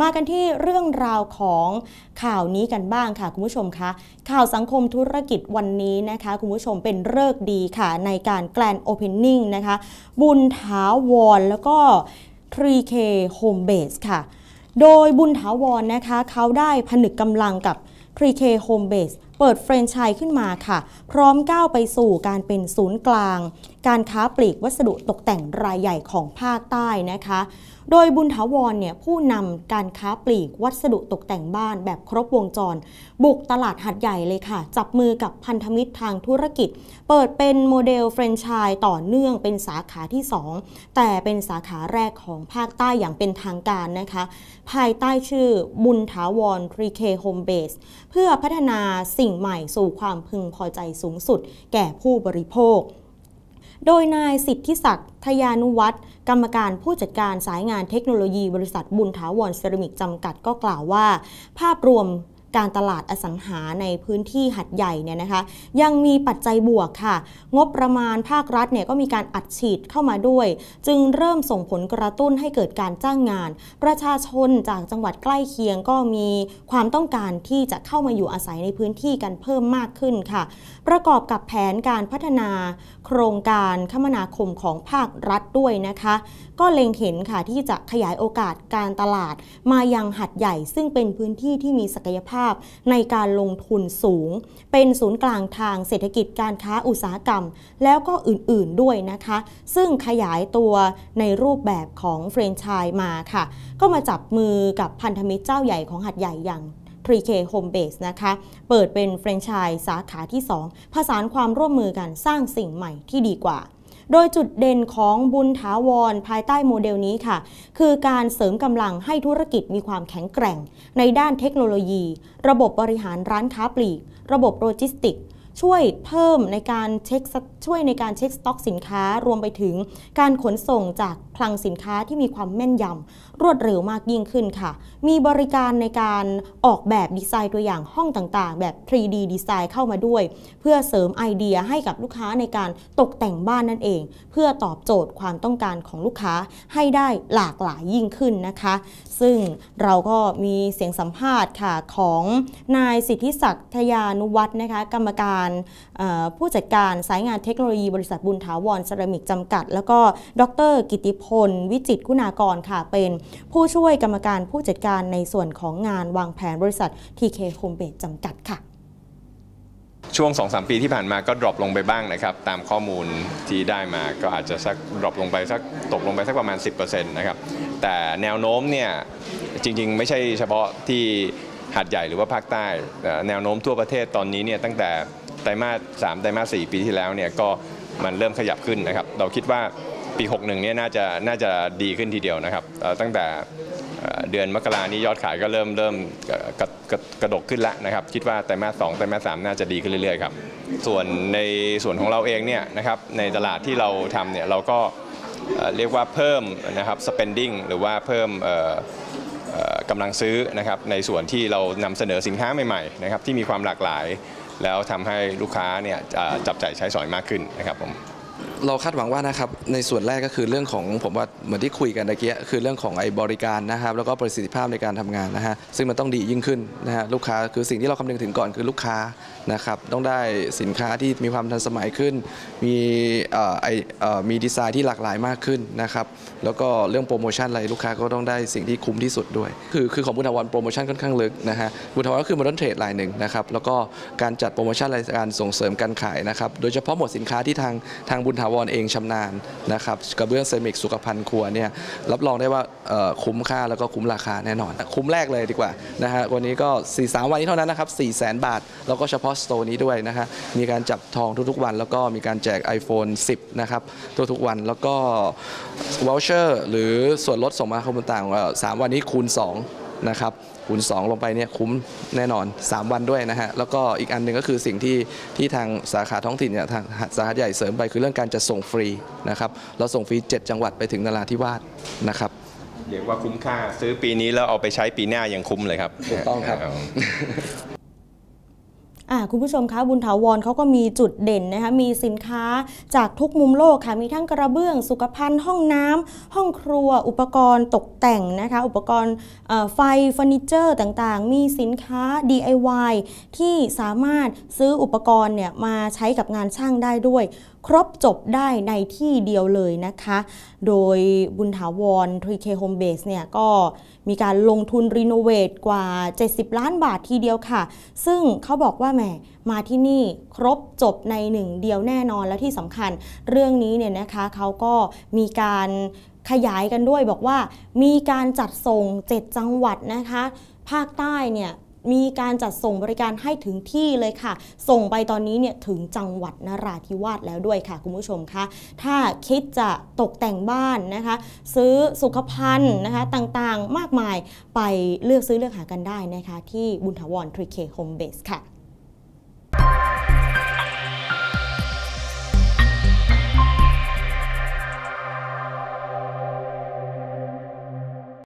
มากันที่เรื่องราวของข่าวนี้กันบ้างค่ะคุณผู้ชมคะข่าวสังคมธุรกิจวันนี้นะคะคุณผู้ชมเป็นเลิกดีค่ะ ในการแกลนโอเพนนิ่งนะคะ บุญถาวรแล้วก็ 3K Home Base ค่ะ โดยบุญถาวรนะคะเขาได้ผนึกกำลังกับ 3K Home Base เปิดแฟรนไชส์ขึ้นมาค่ะ พร้อมก้าวไปสู่การเป็นศูนย์กลาง การค้าปลีกวัสดุตกแต่งรายใหญ่ของภาคใต้นะคะ โดยบุญถาวรเนี่ยผู้นำการค้าปลีกวัสดุตกแต่งบ้านแบบครบวงจร บุกตลาดหัดใหญ่เลยค่ะ จับมือกับพันธมิตรทางธุรกิจ เปิดเป็นโมเดลแฟรนไชส์ต่อเนื่องเป็นสาขาที่ 2 แต่เป็นสาขาแรกของภาคใต้อย่างเป็นทางการนะคะ ภายใต้ชื่อบุญถาวร 3K Home Base เพื่อพัฒนาสิ่งใหม่สู่ความพึงพอใจสูงสุด แก่ผู้บริโภค โดยนายสิทธิศักดิ์ทยานุวัฒน์กรรมการผู้จัดการสายงานเทคโนโลยีบริษัทบุญถาวรเซรามิกจำกัดก็กล่าวว่า ภาพรวม การตลาดอสังหาในพื้นที่หัดใหญ่เนี่ยนะคะ ยังมีปัจจัยบวกค่ะ งบประมาณภาครัฐเนี่ยก็มีการอัดฉีดเข้ามาด้วย จึงเริ่มส่งผลกระตุ้นให้เกิดการจ้างงาน ประชาชนจากจังหวัดใกล้เคียงก็มีความต้องการที่จะเข้ามาอยู่อาศัยในพื้นที่กันเพิ่มมากขึ้นค่ะ ประกอบกับแผนการพัฒนาโครงการคมนาคมของภาครัฐด้วยนะคะ ก็เล็งเห็นค่ะที่จะขยายโอกาสการตลาด มายังหัดใหญ่ซึ่งเป็นพื้นที่ที่มีศักยภาพในการลงทุนสูง เป็นศูนย์กลางทางเศรษฐกิจการค้าอุตสาหกรรม แล้วก็อื่นๆด้วยนะคะ ซึ่งขยายตัวในรูปแบบของแฟรนไชส์มาค่ะ ก็มาจับมือกับพันธมิตรเจ้าใหญ่ของหัดใหญ่อย่าง 3K Home Base นะคะ เปิดเป็นแฟรนไชส์สาขาที่ 2 ผสานความร่วมมือกันสร้างสิ่งใหม่ที่ดีกว่า โดยจุดเด่นของบุญถาวรภายใต้โมเดลนี้ค่ะ คือการเสริมกำลังให้ธุรกิจมีความแข็งแกร่ง ในด้านเทคโนโลยี ระบบบริหารร้านค้าปลีก ระบบโลจิสติกช่วยเพิ่มในการเช็คช่วยในการเช็คสต็อกสินค้ารวมไปถึงการขนส่งจาก คลังสินค้าที่มีความแม่นยำรวดเร็วมากยิ่งขึ้นค่ะ มีบริการในการออกแบบดีไซน์ตัวอย่างห้องต่างๆ แบบ 3D ดีไซน์เข้ามาด้วย เพื่อเสริมไอเดียให้กับลูกค้าในการตกแต่งบ้านนั่นเอง เพื่อตอบโจทย์ความต้องการของลูกค้าให้ได้หลากหลายยิ่งขึ้นนะคะ ซึ่งเราก็มีเสียงสัมภาษณ์ค่ะของนายสิทธิศักดิ์ทยานุวัฒน์นะคะกรรมการผู้จัดการสายงานเทคโนโลยีบริษัทบุญถาวรเซรามิกจำกัด แล้วก็ดร กิติพล วิจิตรคุณากรค่ะ เป็นผู้ช่วยกรรมการผู้จัดการในส่วนของงานวางแผนบริษัท TK Home Base จำกัดค่ะ ช่วง 2-3 ปีที่ผ่านมาก็ดรอปลงไปบ้างนะครับ ตามข้อมูลที่ได้มาก็อาจจะสักดรอปลงไปสักตกลงไปสักประมาณ 10%นะครับ แต่แนวโน้มเนี่ยจริงๆ ไม่ใช่เฉพาะที่หาดใหญ่หรือว่าภาคใต้แต่แนวโน้มทั่วประเทศตอนนี้เนี่ยตั้งแต่ไตรมาส3ไตรมาส4ปีที่แล้วเนี่ยก็มันเริ่มขยับขึ้นนะครับ เราคิดว่า ปี 61เนี่ยน่าจะน่าจะดีขึ้นทีเดียวนะครับตั้งแต่เดือนมกรานี้ยอดขายก็เริ่มเริ่มกระกระกระดกขึ้นแล้วนะครับ คิดว่าไตรมาสสองไตรมาสสามน่าจะดีขึ้นเรื่อยๆครับส่วนในส่วนของเราเองเนี่ยนะครับในตลาดที่เราทำเนี่ยเราก็เรียกว่าเพิ่มนะครับ spending หรือว่าเพิ่มกำลังซื้อนะครับในส่วนที่เรานำเสนอสินค้าใหม่ๆนะครับที่มีความหลากหลาย แล้วทำให้ลูกค้าเนี่ยจับจ่ายใช้สอยมากขึ้นนะครับผม เราคาดหวังว่านะครับในส่วนแรกก็คือเรื่องของผมว่าเหมือนที่คุยกันตะเกียคือเรื่องของไอ้บริการนะครับแล้วก็ประสิทธิภาพในการทำงานนะฮะซึ่งมันต้องดียิ่งขึ้นนะฮะลูกค้าคือสิ่งที่เราคำนึงถึงก่อนคือลูกค้านะครับต้องได้สินค้าที่มีความทันสมัยขึ้น มีเอ่อไอเอ่อมีดีไซน์ที่หลากหลายมากขึ้นนะครับแล้วก็เรื่องโปรโมชั่นอะไรลูกค้าก็ต้องได้สิ่งที่คุ้มที่สุดด้วย คือคือของบุญทวันโปรโมชั่นค่อนข้างลึกนะฮะบุญทวันก็คือม o ด e r n เทรดรายหนึ่งนะครับแล้วก็การจัดโปรโมชั่นรายการส่งเสริมการขายนะครับโดยเฉพาะหมวดสินค้าที่ทางทางบุญถาวรเองชำนาญนะครับกระเบื้องเซมิกสุขภัณฑ์ครัวเนี่ยรับรองได้ว่าคุ้มค่าแล้วก็คุ้มราคาแน่นอน คุ้มแรกเลยดีกว่านะฮะวันนี้ก็ 4 3 วันนี้เท่านั้นนะครับ4 0 0 0 0 0บาท แล้วก็เฉพาะสโตร์นี้ด้วยนะฮะมีการจับทองทุกๆวัน แล้วก็มีการแจก iPhone 10 นะครับทุกๆวันแล้วก็วอลเชอร์หรือส่วนลดส่งมาคมต่างๆเอ่อสามวันนี้คูณ 2 นะครับคูณ2ลงไปเนี่ยคุ้มแน่นอน 3 วันด้วยนะฮะแล้วก็อีกอันหนึ่งก็คือสิ่งที่ที่ทางสาขาท้องถิ่นเนี่ยทางสาขาใหญ่เสริมไปคือเรื่องการจะส่งฟรีนะครับเราส่งฟรี 7 จังหวัดไปถึงนราธิวาสนะครับเรียกว่าคุ้มค่าซื้อปีนี้แล้วเอาไปใช้ปีหน้ายังคุ้มเลยครับถูกต้องครับออ่า คุณผู้ชมคะบุญถาวรเขาก็มีจุดเด่นนะคะมีสินค้าจากทุกมุมโลกค่ะมีทั้งกระเบื้องสุขภัณฑ์ห้องน้ำห้องครัว อุปกรณ์ตกแต่งนะคะอุปกรณ์ไฟเฟอร์นิเจอร์ต่างๆ มีสินค้า DIY ที่สามารถซื้ออุปกรณ์เนี่ยมาใช้กับงานช่างได้ด้วย ครบจบได้ในที่เดียวเลยนะคะ โดยบุญถาวร 3K Home Base เนี่ยก็มีการลงทุนรีโนเวทกว่า 70 ล้านบาททีเดียวค่ะ ซึ่งเขาบอกว่าแหมมาที่นี่ครบจบในหนึ่งเดียวแน่นอนและที่สำคัญเรื่องนี้เนี่ยนะคะเขาก็มีการขยายกันด้วยบอกว่ามีการจัดส่ง 7 จังหวัดนะคะ ภาคใต้เนี่ย มีการจัดส่งบริการให้ถึงที่เลยค่ะ ส่งไปตอนนี้เนี่ยถึงจังหวัดนราธิวาสแล้วด้วยค่ะคุณผู้ชมคะถ้าคิดจะตกแต่งบ้านนะคะ ซื้อสุขภัณฑ์นะคะต่างๆมากมายไปเลือกซื้อเลือกหากันได้นะคะ ที่บุญถาวรทริเคโฮมเบสค่ะ